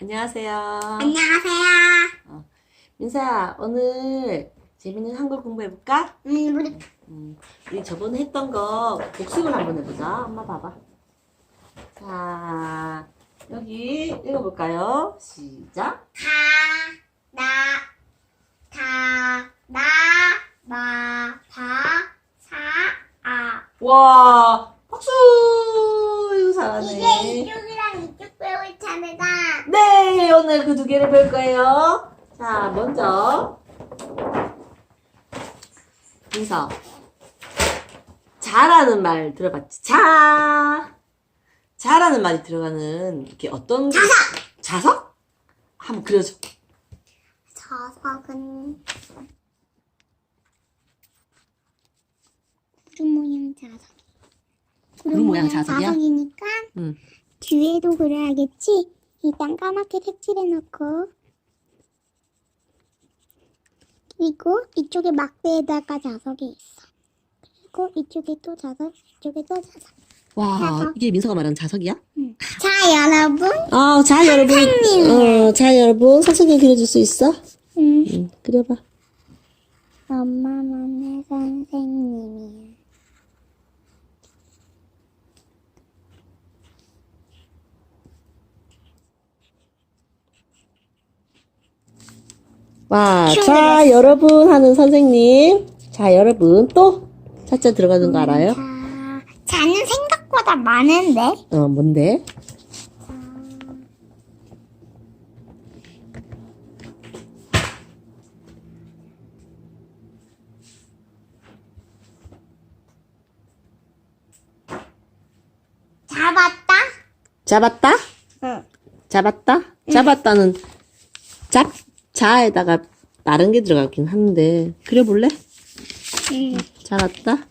안녕하세요. 안녕하세요. 민서야, 오늘 재밌는 한글 공부해볼까? 음, 우리 음, 우리 저번에 했던 거 복습을 한번 해보자. 엄마 봐봐. 자, 여기 읽어볼까요? 시작. 다, 나, 다, 나, 마, 바, 사, 아. 와, 박수! 이거 이게 잘하네. 이쪽이랑 이쪽 배울 차례다. 네, 오늘 그 두 개를 배울 거예요. 자, 먼저. 민서. 자라는 말 들어봤지? 자. 자라는 말이 들어가는 게 어떤 자석. 자석? 한번 그려줘. 자석은 구름 모양 자석. 구름 모양 자석이야? 자석이니까 응. 뒤에도 그려야겠지. 일단 까맣게 색칠해놓고 그리고 이쪽에 막대에다가 자석이 있어. 그리고 이쪽에 또 자석, 이쪽에 또 자석. 와, 자석. 이게 민서가 말하는 자석이야? 자, 여러분. 아, 자, 여러분. 어, 자, 여러분. 선생님 그려줄 수 있어? 음, 응, 그려봐. 엄마만의 선생님이야. 와, 큐 자, 여러분 하는 선생님. 자, 여러분. 또? 차자 들어가는 거 알아요? 자, 자는 생각보다 많은데? 어, 뭔데? 잡았다? 잡았다? 응. 잡았다? 잡았다는 잡, 자에다가 다른 게 들어가긴 한데. 그려볼래? 응. 잡았다?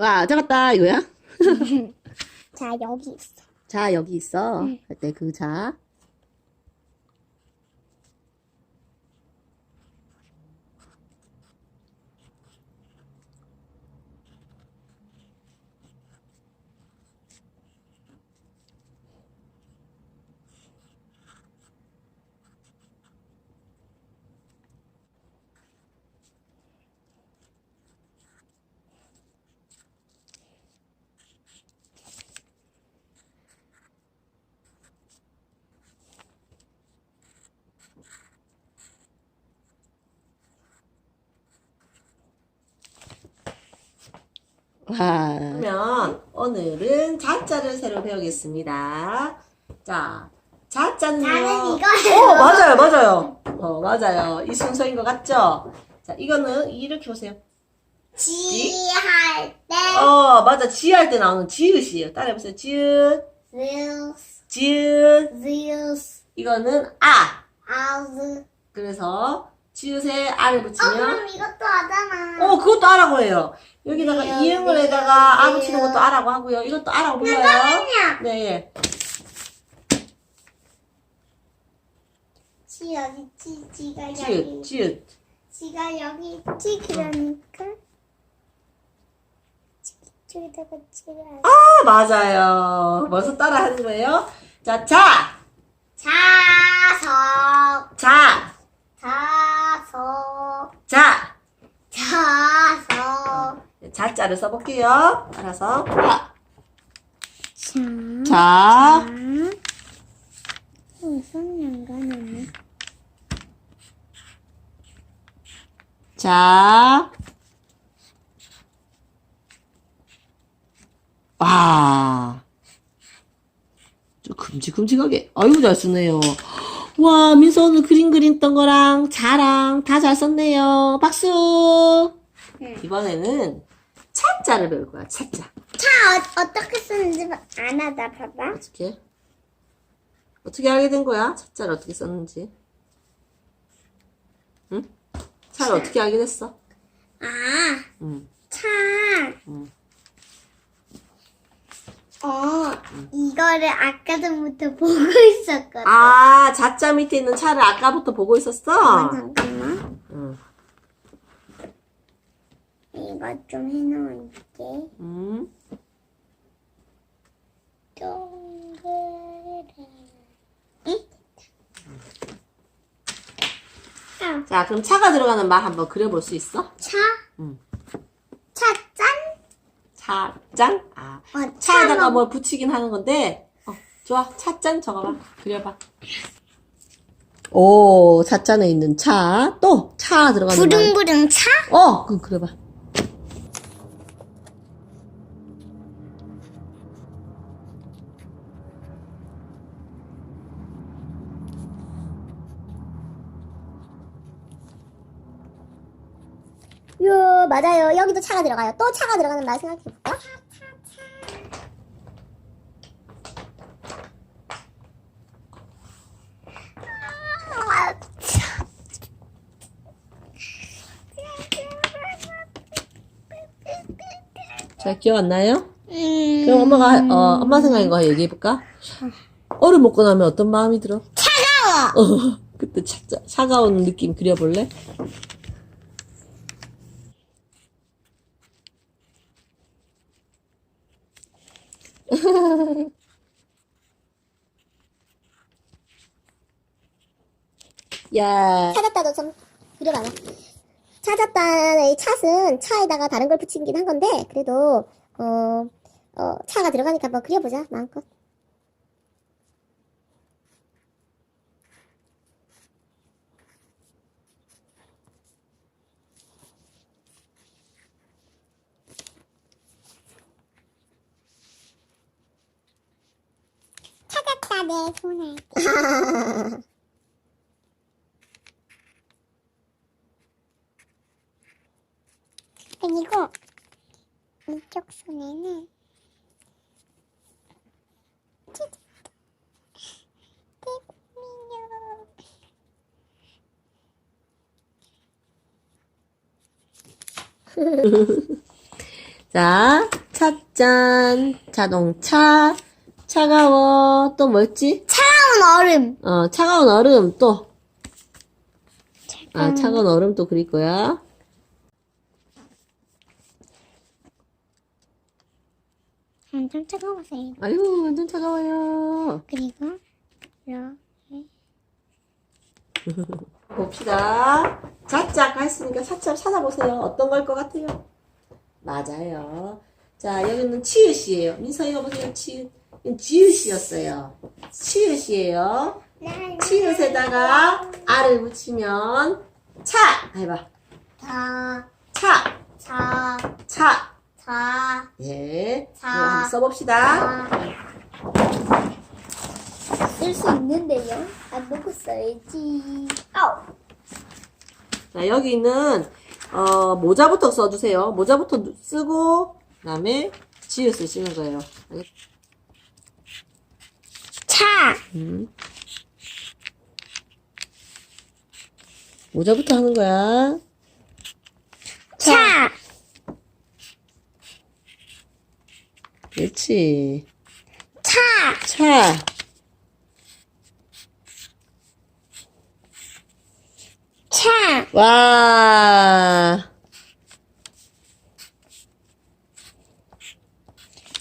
와, 잡았다, 이거야? 자, 여기 있어. 자, 여기 있어. 할때그 자. 와. 그러면 오늘은 자자를 새로 배우겠습니다. 자, 자자는요. 자는 이거예요. 어, 맞아요, 맞아요. 어, 맞아요. 이 순서인 것 같죠? 자, 이거는 이렇게 보세요. 지할 때, 어, 맞아. 지할 때 나오는 지읒이에요. 따라해보세요. 지읒, this, 지읒. 이거는 아. as. 그래서 지읒에 어, 붙이면 그럼 이것도 하잖아. 어, 그것도 아라고 해요. 여기다가 미역, 이응을 미역, 에다가 아. 붙이는 것도 아라고 하고요. 이것도 아라고 불러요. 잠깐만요. 네. 지 여기 지, 지가 지읒, 여기, 지읒. 지가 여기 있지, 그러니까. 이쪽에다가 지를 아, 맞아요. 벌써 따라 하는 거예요. 자, 자, 자석, 자, 자 석, 자. 자석. 자자를 써볼게요. 알아서. 아. 자, 자, 무슨 연관이네. 자. 와. 좀 큼직큼직하게. 아이고, 잘 쓰네요. 와, 민서 오늘 그림 그렸던 거랑 자랑 다 잘 썼네요. 박수! 응. 이번에는 차자를 배울 거야, 차자. 차 어, 어떻게 쓰는지 안 하다 봐봐. 어떻게? 어떻게 알게 된 거야? 차자를 어떻게 썼는지. 응? 차를 어떻게 알게 됐어? 아, 응. 차. 응. 어, 이거를 아까부터 보고 있었거든. 아, 자자 밑에 있는 차를 아까부터 보고 있었어? 어, 잠깐만. 응. 이거 좀 해놓을게. 음. 아, 자, 그럼 차가 들어가는 말 한번 그려볼 수 있어? 차? 응. 차 짠? 차 짠? 아, 어, 차에다가 차뭘 붙이긴 하는 건데, 어, 좋아. 차짠 적어봐. 그려봐. 오, 차짠에 있는 차. 또, 차 들어가는 말. 부릉부릉 차? 어, 그, 그려봐. 요, 맞아요. 여기도 차가 들어가요. 또 차가 들어가는 말 생각해볼까? 잘 기억 안 나요? 음, 그럼 엄마가, 어, 엄마 생각인 거 얘기해 볼까? 얼음 먹고 나면 어떤 마음이 들어? 차가워! 어, 그때 차, 차, 차가운 느낌 그려볼래? 야, 찾았다도 좀 그려봐봐. 찾았다의 찻은 차에다가 다른 걸 붙이긴 한 건데, 그래도, 어, 어, 차가 들어가니까 뭐 그려보자, 마음껏. 찾았다, 내 손에. 그리고 이쪽 손에는 떼미녀 자, 차짠, 자동차, 차가워, 또 뭐였지? 차가운 얼음 어, 차가운 얼음, 또. 아, 음. 차가운 얼음 또 그릴 거야. 엄청 차가워서요 아유, 완전 차가워요. 그리고 이렇게 봅시다. 아까 했으니까 차차 찾아보세요. 어떤 걸 것 같아요? 맞아요. 자, 여기는 치읓이에요. 민서 이거 보세요. 치읓. 지읒이었어요. 치읓이에요. 치읓에다가 알을 붙이면 차! 해봐. 차, 차! 차, 차! 차, 예. 차. 이거 한번 써봅시다. 쓸 수 있는데요? 안 보고 써야지. 아우. 자, 여기는, 어, 모자부터 써주세요. 모자부터 누- 쓰고, 그 다음에 지읒을 쓰는 거예요. 알겠- 차, 음. 모자부터 하는 거야. 차, 그렇지. 차, 차. 차, 와.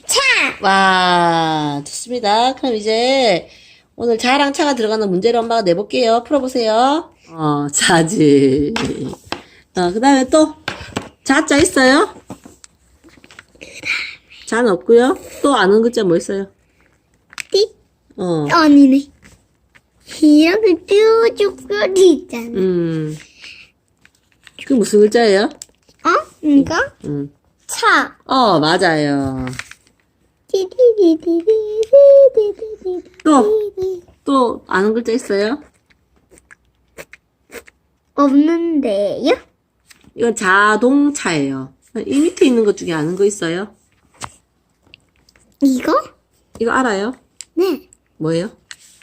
차. 와. 좋습니다. 그럼 이제 오늘 자랑 차가 들어가는 문제를 엄마가 내볼게요. 풀어보세요. 어, 자지. 어, 그 다음에 또, 자자 있어요? 자는 없고요. 또 아는 글자 뭐 있어요? 띠? 어. 아니네. 이렇게 뾰족 소리 있잖아. 음. 그 무슨 글자예요? 어? 이거? 음. 차. 어, 맞아요. 또, 또 아는 글자 있어요? 없는데요? 이건 자동차예요. 이 밑에 있는 것 중에 아는 거 있어요? 이거? 이거 알아요? 네. 뭐예요?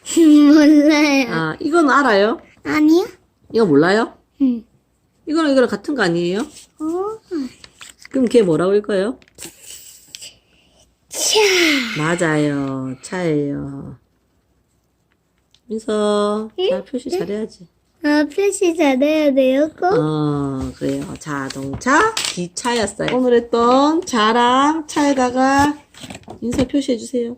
몰라요. 아, 이건 알아요? 아니요? 이거 몰라요? 응. 이거랑 이거랑 같은 거 아니에요? 어. 그럼 걔 뭐라고 할까요? 차. 맞아요. 차예요. 민서, 잘 표시 잘해야지. 아, 표시 잘해야 돼요, 꼭? 어, 그래요. 자동차, 기차였어요. 오늘 했던 자랑 차에다가 인사 표시해 주세요.